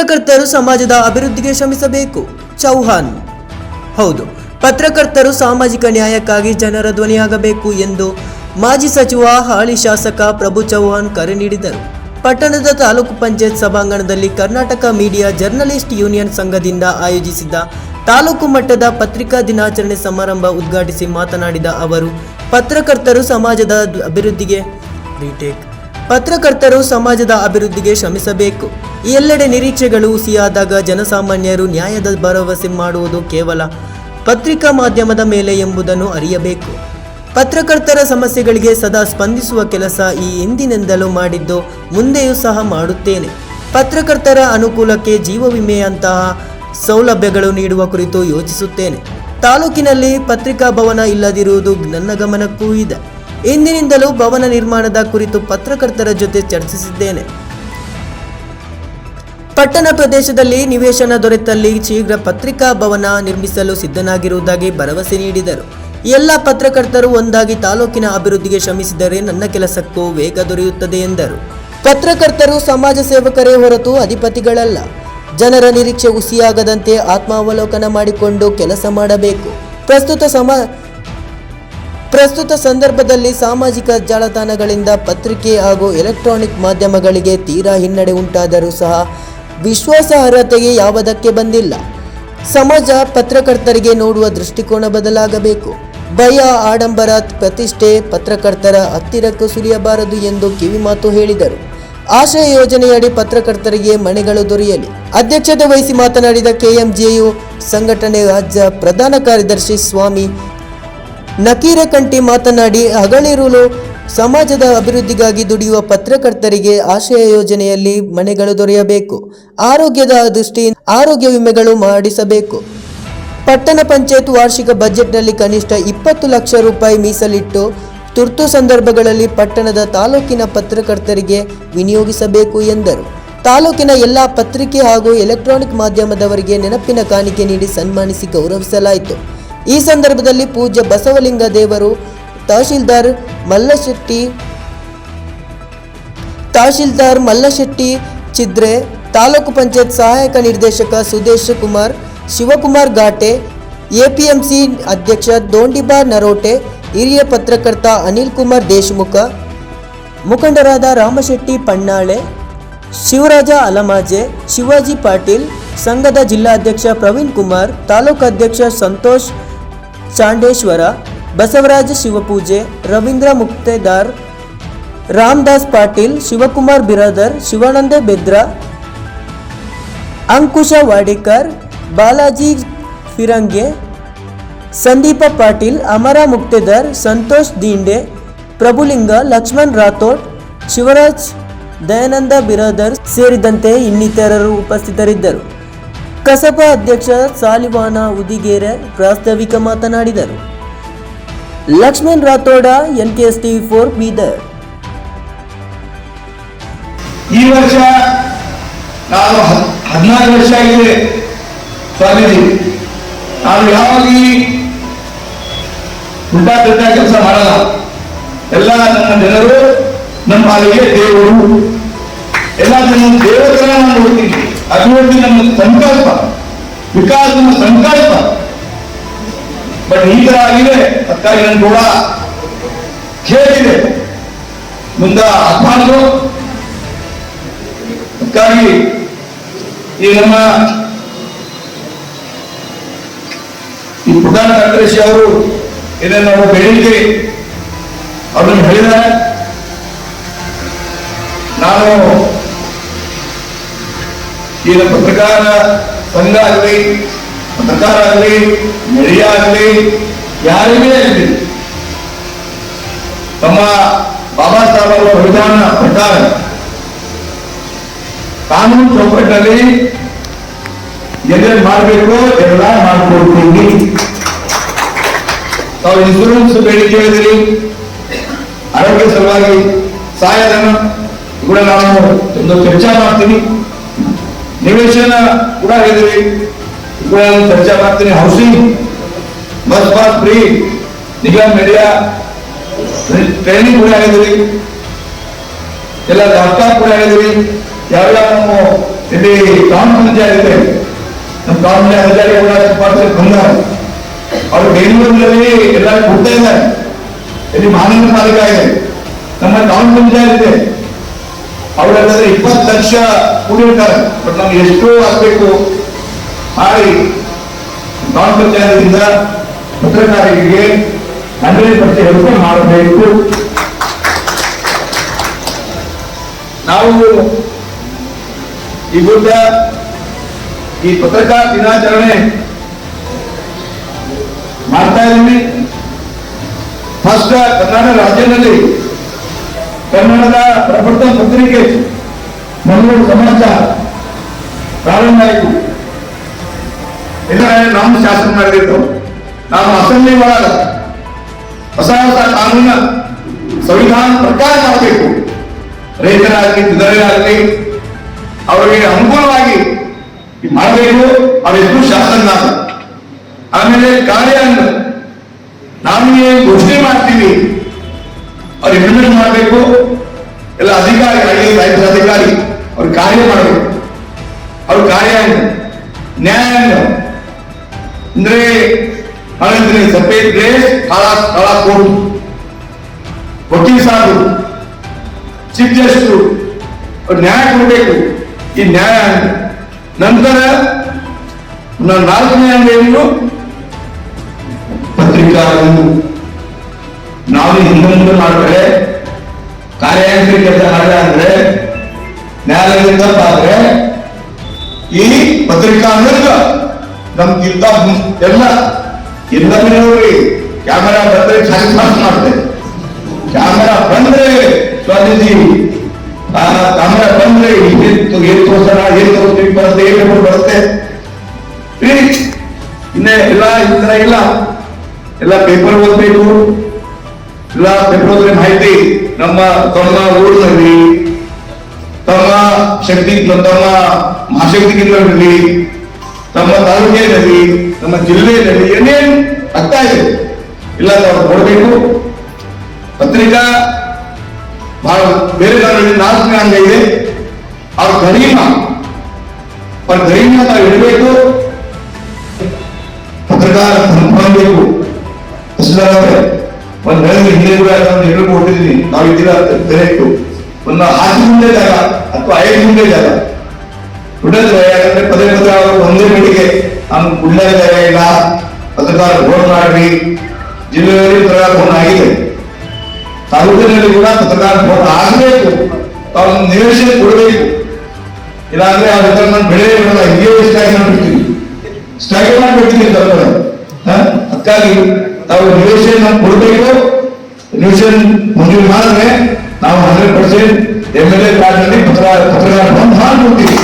ಪತ್ರಕರ್ತರು ಸಮಾಜದ ಅಭಿವೃದ್ಧಿಗೆ ಶ್ರಮಿಸಬೇಕು. ಚೌಹಾನ್. ಹೌದು, ಪತ್ರಕರ್ತರು ಸಾಮಾಜಿಕ ನ್ಯಾಯಕ್ಕಾಗಿ ಜನರ ಧ್ವನಿಯಾಗಬೇಕು ಎಂದು ಮಾಜಿ ಸಚಿವ, ಹಾಲಿ ಶಾಸಕ ಪ್ರಭು ಚೌಹಾಣ್ ಕರೆ ನೀಡಿದರು. ಪಟ್ಟಣದ ತಾಲೂಕು ಪಂಚಾಯತ್ ಸಭಾಂಗಣದಲ್ಲಿ ಕರ್ನಾಟಕ ಮೀಡಿಯಾ ಜರ್ನಲಿಸ್ಟ್ ಯೂನಿಯನ್ ಸಂಘದಿಂದ ಆಯೋಜಿಸಿದ್ದ ತಾಲೂಕು ಮಟ್ಟದ ಪತ್ರಿಕಾ ದಿನಾಚರಣೆ ಸಮಾರಂಭ ಉದ್ಘಾಟಿಸಿ ಮಾತನಾಡಿದ ಅವರು, ಪತ್ರಕರ್ತರು ಸಮಾಜದ ಅಭಿವೃದ್ಧಿಗೆ ರೀಟೇಕ್ ಪತ್ರಕರ್ತರು ಸಮಾಜದ ಅಭಿವೃದ್ಧಿಗೆ ಶ್ರಮಿಸಬೇಕು. ಎಲ್ಲೆಡೆ ನಿರೀಕ್ಷೆಗಳು ಹುಸಿಯಾದಾಗ ಜನಸಾಮಾನ್ಯರು ನ್ಯಾಯದ ಭರವಸೆ ಮಾಡುವುದು ಕೇವಲ ಪತ್ರಿಕಾ ಮಾಧ್ಯಮದ ಮೇಲೆ ಎಂಬುದನ್ನು ಅರಿಯಬೇಕು. ಪತ್ರಕರ್ತರ ಸಮಸ್ಯೆಗಳಿಗೆ ಸದಾ ಸ್ಪಂದಿಸುವ ಕೆಲಸ ಈ ಹಿಂದಿನಿಂದಲೂ ಮಾಡಿದ್ದು ಮುಂದೆಯೂ ಸಹ ಮಾಡುತ್ತೇನೆ. ಪತ್ರಕರ್ತರ ಅನುಕೂಲಕ್ಕೆ ಜೀವ ವಿಮೆಯಂತಹ ಸೌಲಭ್ಯಗಳು ನೀಡುವ ಕುರಿತು ಯೋಚಿಸುತ್ತೇನೆ. ತಾಲೂಕಿನಲ್ಲಿ ಪತ್ರಿಕಾ ಭವನ ಇಲ್ಲದಿರುವುದು ನನ್ನ ಗಮನಕ್ಕೂ ಇದೆ. ಇಂದಿನಿಂದಲೂ ಭವನ ನಿರ್ಮಾಣದ ಕುರಿತು ಪತ್ರಕರ್ತರ ಜೊತೆ ಚರ್ಚಿಸಿದ್ದೇನೆ. ಪಟ್ಟಣ ಪ್ರದೇಶದಲ್ಲಿ ನಿವೇಶನ ದೊರೆತಲ್ಲಿ ಶೀಘ್ರ ಪತ್ರಿಕಾ ಭವನ ನಿರ್ಮಿಸಲು ಸಿದ್ಧನಾಗಿರುವುದಾಗಿ ಭರವಸೆ ನೀಡಿದರು. ಎಲ್ಲ ಪತ್ರಕರ್ತರು ಒಂದಾಗಿ ತಾಲೂಕಿನ ಅಭಿವೃದ್ಧಿಗೆ ಶ್ರಮಿಸಿದರೆ ನನ್ನ ಕೆಲಸಕ್ಕೂ ವೇಗ ದೊರೆಯುತ್ತದೆ ಎಂದರು. ಪತ್ರಕರ್ತರು ಸಮಾಜ ಸೇವಕರೇ ಹೊರತು ಅಧಿಪತಿಗಳಲ್ಲ. ಜನರ ನಿರೀಕ್ಷೆ ಹುಸಿಯಾಗದಂತೆ ಆತ್ಮಾವಲೋಕನ ಮಾಡಿಕೊಂಡು ಕೆಲಸ ಮಾಡಬೇಕು. ಪ್ರಸ್ತುತ ಸಮ ಪ್ರಸ್ತುತ ಸಂದರ್ಭದಲ್ಲಿ ಸಾಮಾಜಿಕ ಜಾಲತಾಣಗಳಿಂದ ಪತ್ರಿಕೆ ಹಾಗೂ ಎಲೆಕ್ಟ್ರಾನಿಕ್ ಮಾಧ್ಯಮಗಳಿಗೆ ತೀರಾ ಹಿನ್ನಡೆ ಉಂಟಾದರೂ ಸಹ ವಿಶ್ವಾಸಾರ್ಹತೆಗೆ ಯಾವುದಕ್ಕೆ ಬಂದಿಲ್ಲ. ಸಮಾಜ ಪತ್ರಕರ್ತರಿಗೆ ನೋಡುವ ದೃಷ್ಟಿಕೋನ ಬದಲಾಗಬೇಕು. ಭಯ, ಆಡಂಬರ, ಪ್ರತಿಷ್ಠೆ ಪತ್ರಕರ್ತರ ಹತ್ತಿರಕ್ಕೂ ಸುರಿಯಬಾರದು ಎಂದು ಕಿವಿಮಾತು ಹೇಳಿದರು. ಆಶಯ ಯೋಜನೆಯಡಿ ಪತ್ರಕರ್ತರಿಗೆ ಮನೆಗಳು ದೊರೆಯಲಿ. ಅಧ್ಯಕ್ಷತೆ ವಹಿಸಿ ಮಾತನಾಡಿದ ಕೆಎಂಜೆಯು ಸಂಘಟನೆ ರಾಜ್ಯ ಪ್ರಧಾನ ಕಾರ್ಯದರ್ಶಿ ಸ್ವಾಮಿ ನಕೀರಕಂಟಿ ಮಾತನಾಡಿ, ಹಗಲಿರುಳು ಸಮಾಜದ ಅಭಿವೃದ್ಧಿಗಾಗಿ ದುಡಿಯುವ ಪತ್ರಕರ್ತರಿಗೆ ಆಶಯ ಯೋಜನೆಯಲ್ಲಿ ಮನೆಗಳು ದೊರೆಯಬೇಕು. ಆರೋಗ್ಯದ ದೃಷ್ಟಿಯಿಂದ ಆರೋಗ್ಯ ವಿಮೆಗಳು ಮಾಡಿಸಬೇಕು. ಪಟ್ಟಣ ಪಂಚಾಯತ್ ವಾರ್ಷಿಕ ಬಜೆಟ್ನಲ್ಲಿ ಕನಿಷ್ಠ ಇಪ್ಪತ್ತು ಲಕ್ಷ ರೂಪಾಯಿ ಮೀಸಲಿಟ್ಟು ತುರ್ತು ಸಂದರ್ಭಗಳಲ್ಲಿ ಪಟ್ಟಣದ ತಾಲೂಕಿನ ಪತ್ರಕರ್ತರಿಗೆ ವಿನಿಯೋಗಿಸಬೇಕು ಎಂದರು. ತಾಲೂಕಿನ ಎಲ್ಲ ಪತ್ರಿಕೆ ಹಾಗೂ ಎಲೆಕ್ಟ್ರಾನಿಕ್ ಮಾಧ್ಯಮದವರಿಗೆ ನೆನಪಿನ ಕಾಣಿಕೆ ನೀಡಿ ಸನ್ಮಾನಿಸಿ ಗೌರವಿಸಲಾಯಿತು. ಈ ಸಂದರ್ಭದಲ್ಲಿ ಪೂಜ್ಯ ಬಸವಲಿಂಗ ದೇವರು ತಹಶೀಲ್ದಾರ್ ಮಲ್ಲಶೆಟ್ಟಿ ತಹಶೀಲ್ದಾರ್ ಮಲ್ಲಶೆಟ್ಟಿ, ಚಿದ್ರೆ, ತಾಲೂಕು ಪಂಚಾಯತ್ ಸಹಾಯಕ ನಿರ್ದೇಶಕ ಸುದೇಶ್ ಕುಮಾರ್, ಶಿವಕುಮಾರ್ ಘಾಟೆ, ಎಪಿಎಂಸಿ ಅಧ್ಯಕ್ಷ ದೋಂಡಿಬಾ ನರೋಟೆ, ಹಿರಿಯ ಪತ್ರಕರ್ತ ಅನಿಲ್ ಕುಮಾರ್ ದೇಶಮುಖ, ಮುಖಂಡರಾದ ರಾಮಶೆಟ್ಟಿ ಪಣ್ಣಾಳೆ, ಶಿವರಾಜ ಅಲಮಾಜೆ, ಶಿವಾಜಿ ಪಾಟೀಲ್, ಸಂಘದ ಜಿಲ್ಲಾಧ್ಯಕ್ಷ ಪ್ರವೀಣ್ ಕುಮಾರ್, ತಾಲೂಕು ಅಧ್ಯಕ್ಷ ಸಂತೋಷ್ ಚಾಂಡೇಶ್ವರ, ಬಸವರಾಜ ಶಿವಪೂಜೆ, ರವೀಂದ್ರ ಮುಕ್ತೇದಾರ್, ರಾಮದಾಸ್ ಪಾಟೀಲ್, ಶಿವಕುಮಾರ್ ಬಿರಾದರ್, ಶಿವಾನಂದ ಬೆದ್ರ, ಅಂಕುಶ ವಾಡೇಕರ್, ಬಾಲಾಜಿ ಫಿರಂಗೆ, ಸಂದೀಪ ಪಾಟೀಲ್, ಅಮರ ಮುಕ್ತೇದಾರ್, ಸಂತೋಷ್ ದೀಂಡೆ, ಪ್ರಭುಲಿಂಗ, ಲಕ್ಷ್ಮಣ್ ರಾಥೋಡ್, ಶಿವರಾಜ್ ದಯಾನಂದ ಬಿರಾದರ್ ಸೇರಿದಂತೆ ಇನ್ನಿತರರು ಉಪಸ್ಥಿತರಿದ್ದರು. ಕಸಬ ಅಧ್ಯಕ್ಷ ಸಾಲಿವಾನ ಉದಿಗೇರೆ ಪ್ರಾಸ್ತಾವಿಕ ಮಾತನಾಡಿದರು. Lakshman Rathod N K S T for Bidar. ಈ ವರ್ಷ ನಾನು ಹದಿನಾರು ವರ್ಷ ಆಗಿದೆ ಸ್ವಾಮೀಜಿ. ನಾನು ಯಾವಾಗ ಈ ತಿಲ್ಟಾ ಕೆಲಸ ಮಾಡಲ್ಲ. ಎಲ್ಲ ನನ್ನ ಜನರು, ನಮ್ಮ ಅಲ್ಲಿಗೆ ದೇವರು. ಎಲ್ಲ ನನ್ನ ದೇವರ ನಾನು ನೋಡ್ತೀನಿ ಅಭಿವೃದ್ಧಿ ನಮ್ಮ ಸಂಕಲ್ಪ. ವಿಕಾಸ ನಮ್ಮ ಸಂಕಲ್ಪ. ಬಟ್ ಈ ತರ ಆಗಿದೆ ನನ್ನ ಕೂಡ ಕೇಳಿದೆ. ಮುಂದ ಅಪಮಾನಗಳು. ಅದಕ್ಕಾಗಿ ಈ ನಮ್ಮ ಈ ಪ್ರಧಾನ ಕಾರ್ಯದರ್ಶಿ ಅವರು ಏನೇನು ನಾವು ಬೆಳೀತಿ ಅವ್ರನ್ನ ಹೇಳಿದ್ದಾರೆ. ನಾನು ಈಗ ಪತ್ರಕಾರ ಸಂಘ ಆಗಲಿ ಪತ್ರಕಾರ ಆಗಲಿ, ಮೀಡಿಯಾ ಆಗಲಿ, ಯಾರಿಗೇ ಆಗಲಿ ತಮ್ಮ ಬಾಬಾ ಸಾಹೇಬ್ ಅವರ ವಿಧಾನ ಪ್ರಕಾರ ಕಾನೂನು ಚೌಕಟ್ಟಿನಲ್ಲಿ ಏನೇನು ಮಾಡಬೇಕು, ಎಲ್ಲ ಮಾಡ್ಕೊಡ್ತೀನಿ ತಾವು ಇನ್ಶೂರೆನ್ಸ್ ಬೇಡಿಕೆ ಹೇಳಿದ್ರಿ ಆರೋಗ್ಯ ಸಲುವಾಗಿ ಸಹಾಯಧನ ಕೂಡ ನಾನು ಒಂದು ಚರ್ಚಾ ಮಾಡ್ತೀನಿ. ನಿವೇಶನ ಕೂಡ ಹೇಳಿದ್ರಿ ಕೂಡ ಚರ್ಚೆ ಮಾಡ್ತೀನಿ ಹೌಸಿಂಗ್ ಬಸ್ ಪಾಸ್ ಫ್ರೀ ನಿಗಮ್ ಮೀಡಿಯಾ ಟ್ರೈನಿಂಗ್ ಕೂಡ ಹೇಳಿದ್ರಿ ಎಲ್ಲ ಲ್ಯಾಪ್ಟಾಪ್ ಕೂಡ ಹೇಳಿದ್ರಿ ಯಾವೆಲ್ಲ ನಮ್ಮ ಇಲ್ಲಿ ಪಂಚಾಯತ್ ಇದೆ ನಮ್ಮ ಪಂಚಾಯತ್ ಅಧಿಕಾರಿ ಕೂಡ ಸುಮಾರು ಬಂದಾರೆ. ಅವರು ಬೆಂಗಳೂರಿನಲ್ಲಿ ಎಲ್ಲ ಕೊಡ್ತಾ ಇದ್ದಾರೆ. ಇಲ್ಲಿ ಮಾನವ ಪಾಲಿಕೆ ಇದೆ ನಮ್ಮ ಟೌನ್ ಪಂಚಾಯತ್ ಅವರೆಲ್ಲದ್ರೆ ಇಪ್ಪತ್ತು ಲಕ್ಷ ಕೂಡಿರ್ತಾರೆ ಬಟ್ ನಮ್ಗೆ ಎಷ್ಟು ಆಗ್ಬೇಕು. ಹಾಗೆ ನಾನ್ ಪಂಚಾಯತ್ದಿಂದ ಪತ್ರಕಾರರಿಗೆ ಹಂಡ್ರೆಡ್ ಪರ್ಸೆಂಟ್ ಹೆಲ್ಪ್ ಮಾಡಬೇಕು. ನಾವು ಈ ಗುಡ್ಡ ಈ ಪತ್ರಕಾರ ದಿನಾಚರಣೆ ಮಾಡ್ತಾ ಇದ್ದೀವಿ. ಫಸ್ಟ್ ಕರ್ನಾಟಕ ರಾಜ್ಯದಲ್ಲಿ ಕನ್ನಡದ ಪ್ರಬುದ್ಧ ಪತ್ರಿಕೆ ಮಂಗಳೂರು ಸಮಾಚಾರ ಪ್ರಾರಂಭ ಆಯಿತು ಇಲ್ಲ ನಾವು ಶಾಸನ ಮಾಡಿದ್ದು, ನಾವು ಅಸೆಂಬ್ಲಿ ಒಳಗ ಹೊಸ ಹೊಸ ಕಾನೂನ ಸಂವಿಧಾನ ಪ್ರಕಾರ ಮಾಡಬೇಕು ರೈತರಾಗಲಿ ಜನರಾಗಲಿ ಅವರಿಗೆ ಅನುಕೂಲವಾಗಿ ಮಾಡಬೇಕು ಅವರೆಷ್ಟು ಶಾಸನ ಆಮೇಲೆ ಕಾರ್ಯ ನಾವು ಏನು ಘೋಷಣೆ ಮಾಡ್ತೀವಿ ಅವ್ರು ಮಾಡಬೇಕು ಎಲ್ಲ ಅಧಿಕಾರಿ ರೈತರ ಅಧಿಕಾರಿ, ಅವ್ರ ಕಾರ್ಯ ಮಾಡಬೇಕು ಅವ್ರ ಕಾರ್ಯ? ನ್ಯಾಯ ಅಂದ್ರೆ, ಹಾಗಂದ್ರೆ ಸಪರೇಟ್ ಡ್ರೆಸ್ ಕಾಳ ಕಾಳ ಕೋಟ್ ವಕೀಲ್ ಸಾಹೇಬರು, ಚೀಫ್ ಜಸ್ಟಿಸ್ ಅವ್ರು ನ್ಯಾಯ ಕೊಡಬೇಕು. ಈ ನ್ಯಾಯ? ನಂತರ ನಾನು ನಾಲ್ಕನೇ ಅಂಗ ಏನು? ಪತ್ರಿಕಾ ಒಂದು ನಾವು ಹಿಂದೆ ಮುಂದೆ ಮಾಡಿದ್ರೆ ಕಾರ್ಯಾಂತ್ರಿ ಕೆಲಸ ಮಾಡಿದ ಅಂದ್ರೆ, ನ್ಯಾಯಾಲಯದಿಂದ ಆದ್ರೆ ಈ ಪತ್ರಿಕಾ ಮೂಲಕ ನಮ್ಗಿಂತ ಮುಂ- ಎಲ್ಲ ನೋಡಿ ಕ್ಯಾಮೆರಾ ಬಂದ್ರೆ ಚಾಲೆಂಜ್ ಮಾಸ್ ಮಾಡ್ತೇವೆ ಕ್ಯಾಮೆರಾ ಬಂದ್ರೆ ಸ್ವಾಮೀಜಿ ಕ್ಯಾಮೆರಾ ಬಂದ್ರೆ ಏನ್ ತೋರ್ಸೋಣ, ಏನ್ ತೋರಿಸ್ತೀವಿ ಬರುತ್ತೆ ಏನ್ report ಬರುತ್ತೆ. ಇನ್ನೇ ಎಲ್ಲ ಈ ತರ ಇಲ್ಲ. ಎಲ್ಲ ಪೇಪರ್ ಓದ್ಬೇಕು. ಎಲ್ಲ ಓದಿದ್ರೆ ಮಾಹಿತಿ ನಮ್ಮ ತಮ್ಮ ಊರಿನಲ್ಲಿ, ತಮ್ಮ ಶಕ್ತಿ, ತಮ್ಮ ಮಹಾಶಕ್ತಿ ಕೇಂದ್ರದಲ್ಲಿ ತಮ್ಮ ತಾಲೂಕಿನಲ್ಲಿ, ನಮ್ಮ ಜಿಲ್ಲೆಯಲ್ಲಿ ಏನೇನು ಆಗ್ತಾ ಇದೆ ಇಲ್ಲ ನಾವು ನೋಡಬೇಕು. ಪತ್ರಿಕಾ, ಬಹಳ ಬೇರೆ ಕಾರಣದಲ್ಲಿ ನಾಲ್ಕನೇ ಅಂಗ ಇದೆ. ಅವ್ರ ಗರಿಮ ಅವ್ರ ಗರಿಮ ನಾವು ಇಡಬೇಕು ಪತ್ರಕಾರ ಬೇಕು ಒಂದು ಬೆಳೆದ ಹಿಂದೆ ಕೂಡ ಒಂದು ಎರಡು ಕೊಟ್ಟಿದ್ದೀನಿ. ನಾವು ಇದ್ದೀರಾ ಇಟ್ಟು. ಒಂದು ಹತ್ತು ಮುಂದೆ ಜಾಗ ಅಥವಾ ಐದು ಮುಂದೆ ಜಾಗ. ಬಿಡದ್ರೆ ಯಾಕಂದ್ರೆ ಪದೇ ಪದೇ ಅವರು ಒಂದೇ ಮೀಟಿಗೆ ನಾನು ಗುಡ್ಡ ಇಲ್ಲ ಪತ್ರಕಾರ ಫೋನ್ ಮಾಡ್ರಿ. ಜಿಲ್ಲೆಯಲ್ಲಿ ಪತ್ರಕಾರ ಫೋನ್ ಆಗಿದೆ. ತಾಲೂಕಿನಲ್ಲಿ ಕೂಡ ಪತ್ರಕಾರ ಫೋನ್ ಆಗಬೇಕು. ತಾವು ನಿವೇಶನ ಕೊಡಬೇಕು. ಇಲ್ಲಾಂದ್ರೆ ಆ ನಾನು ಬೆಳೆ ಹಿಂಗೆ ಸ್ಟ್ರೈಕ್ ಮಾಡ್ಬಿಡ್ತೀವಿ. ಸ್ಟ್ರೈಕ್ ಮಾಡ್ಬಿಡ್ತೀವಿ ಅಂತ ಅದಕ್ಕಾಗಿ ನಾವು ನಿವೇಶನ ಕೊಡಬೇಕು ನಿವೇಶನ ಮಂಜೂರು ಮಾಡಿದ್ರೆ ನಾವು hundred percent M L A ಕಾರ್ಡ್ನಲ್ಲಿ ಪತ್ರ ಪತ್ರಗಳನ್ನು ಮಾಡ್ಕೊಡ್ತೀವಿ